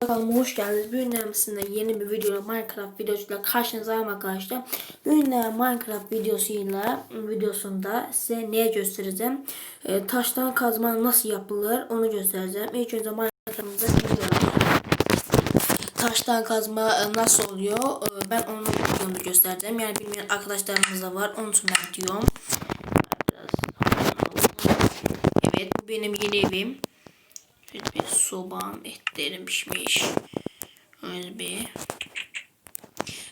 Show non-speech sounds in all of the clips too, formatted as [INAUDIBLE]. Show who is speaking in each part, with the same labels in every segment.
Speaker 1: Kanalıma hoş geldiniz. Bugün denemesinde yeni bir videoyla Minecraft videosuyla karşınızdayım arkadaşlar. Bugün Minecraft videosuyla videosunda size neye göstereceğim? Ee, taştan kazma nasıl yapılır onu göstereceğim. İlk önce Minecraft'ımıza giriyorum. Taştan kazma e, nasıl oluyor? Ee, ben onu videomda göstereceğim. Yani bilmeyen arkadaşlarımız da var. Onun için diyorum. Evet bu benim yeni evim. Evet bir sobam etlerim pişmiş. Öyle bir.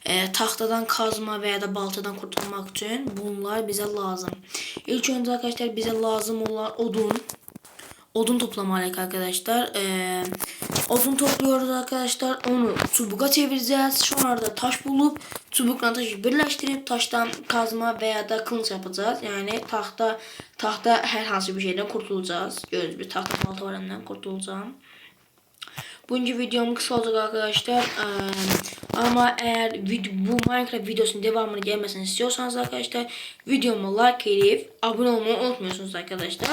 Speaker 1: E, tahtadan kazma veya da baltadan kurtulmak için bunlar bize lazım. İlk önce arkadaşlar bize lazım olan odun. Odun toplamalıyız arkadaşlar. E, odun topluyoruz arkadaşlar. Onu çubuğa çevireceğiz. Sonra da taş bulup çubukla taşı birleştirip taştan kazma veya da kılıç yapacağız. Yani tahta tahta herhangi bir şeyden kurtulacağız. Gördüğünüz bir tahta balta varından kurtulacağım. Bugünkü videom kısa olacak arkadaşlar. Ee, ama eğer vid bu Minecraft videosunun devamını gelmesini istiyorsanız arkadaşlar videomu like edip abone olmayı unutmuyorsunuz arkadaşlar.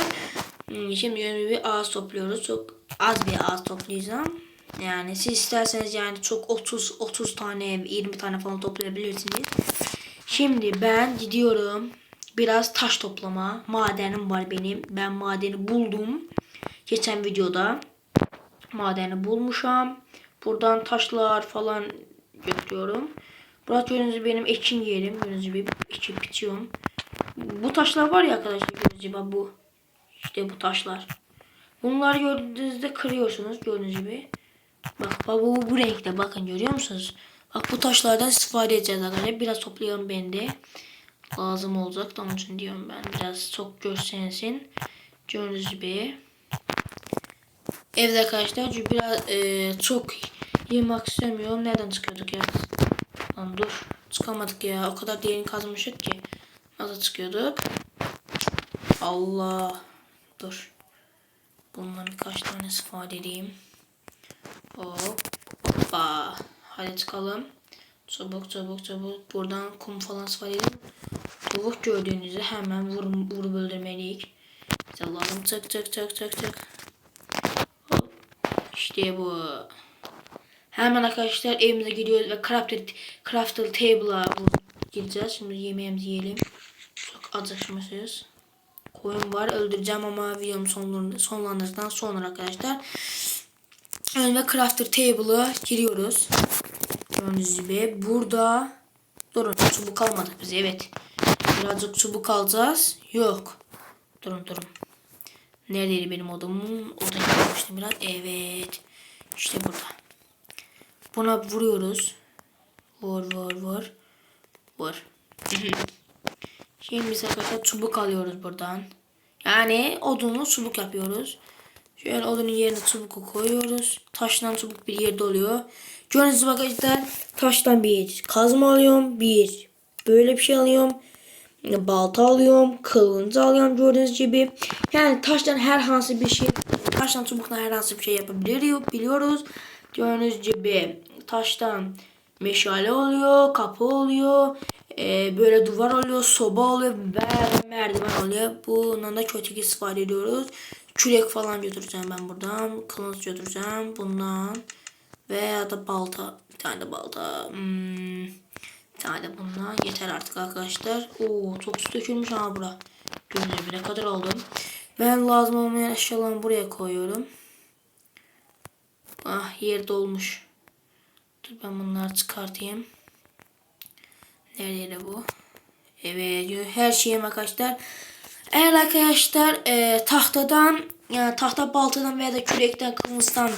Speaker 1: Hmm, Şimdi yeni bir ağaç topluyoruz. Çok az bir ağaç toplayacağım. Yani siz isterseniz yani çok 30 30 tane 20 tane falan toplayabilirsiniz. Şimdi ben gidiyorum. Biraz taş toplama. Madenim var benim. Ben madeni buldum. Geçen videoda madeni bulmuşam. Buradan taşlar falan götürüyorum. Burası gördüğünüz benim ekin yerim. Gördüğünüz gibi ekip bitiyorum. Bu taşlar var ya arkadaşlar gördüğünüz gibi bu. İşte bu taşlar. Bunları gördüğünüzde kırıyorsunuz gördüğünüz gibi. Bak bu, bu renkte bakın görüyor musunuz? Bak bu taşlardan istifade edeceğiz arkadaşlar. Biraz toplayalım ben de. Lazım olacak. Onun için diyorum ben. Biraz çok göstersin. Gördüğünüz gibi. Evde arkadaşlar biraz e, çok yemek istemiyorum. Nereden çıkıyorduk ya? Lan dur. Çıkamadık ya. O kadar derin kazmışık ki. Nasıl çıkıyorduk? Allah. Dur. Bundan birkaç tane istifade edeyim. Hop. Hoppa. Hadi çıkalım. Çabuk çabuk çabuk. Buradan kum falan istifade edeyim. Tavuk gördüğünüzü hemen vur, vurup öldürmeliyik. Allah'ım çık çık çık çık çık. Hop. İşte bu. Hemen arkadaşlar evimize gidiyoruz ve crafted, crafted table'a gireceğiz. Şimdi yemeğimizi yiyelim. Çok acıkmışız. Koyun var öldüreceğim ama videomu sonlandır, sonlandırdıktan sonra arkadaşlar. Önce crafter table'a giriyoruz. Gördüğünüz gibi burada durun çubuk almadık biz evet. Birazcık çubuk alacağız. Yok. Durun durun. Neredeydi benim odamım? Odaya yapmıştım biraz. Evet. İşte burada. Buna vuruyoruz. Vur vur vur. Vur. [LAUGHS] Şimdi biz arkadaşlar çubuk alıyoruz buradan. Yani odunu çubuk yapıyoruz. Şöyle odunun yerine çubuku koyuyoruz. Taştan çubuk bir yerde oluyor. Gördüğünüz gibi arkadaşlar taştan bir kazma alıyorum. Bir böyle bir şey alıyorum. Balta alıyorum. Kılıncı alıyorum gördüğünüz gibi. Yani taştan herhangi bir şey taştan çubuktan herhangi bir şey yapabiliyor biliyoruz. Gördüğünüz gibi taştan meşale oluyor, kapı oluyor, e, böyle duvar oluyor, soba oluyor ve merdiven oluyor. Bundan da kötü istifade ediyoruz. Kürek falan götüreceğim ben buradan. Kılıç götüreceğim bundan. Veya da balta. Bir tane de balta. Hmm, bir tane de bundan. Yeter artık arkadaşlar. Oo çok su dökülmüş ama bura. Gibi ne kadar oldu. Ben lazım olmayan eşyalarımı buraya koyuyorum. Ah yer dolmuş. Dur ben bunları çıkartayım. Nerede bu? Evet her şeyim arkadaşlar. Eğer arkadaşlar e, tahtadan yani tahta baltadan veya da kürekten kılıçtan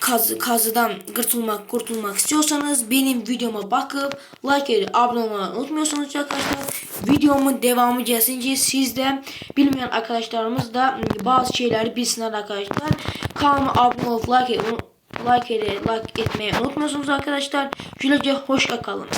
Speaker 1: kaz, kazıdan kurtulmak kurtulmak istiyorsanız benim videoma bakıp like edip abone olmayı unutmuyorsunuz arkadaşlar. Videomun devamı gelsince siz de bilmeyen arkadaşlarımız da bazı şeyleri bilsinler arkadaşlar. Kanalıma abone olup like, like, like etmeyi unutmuyorsunuz arkadaşlar. Güle hoşça kalın.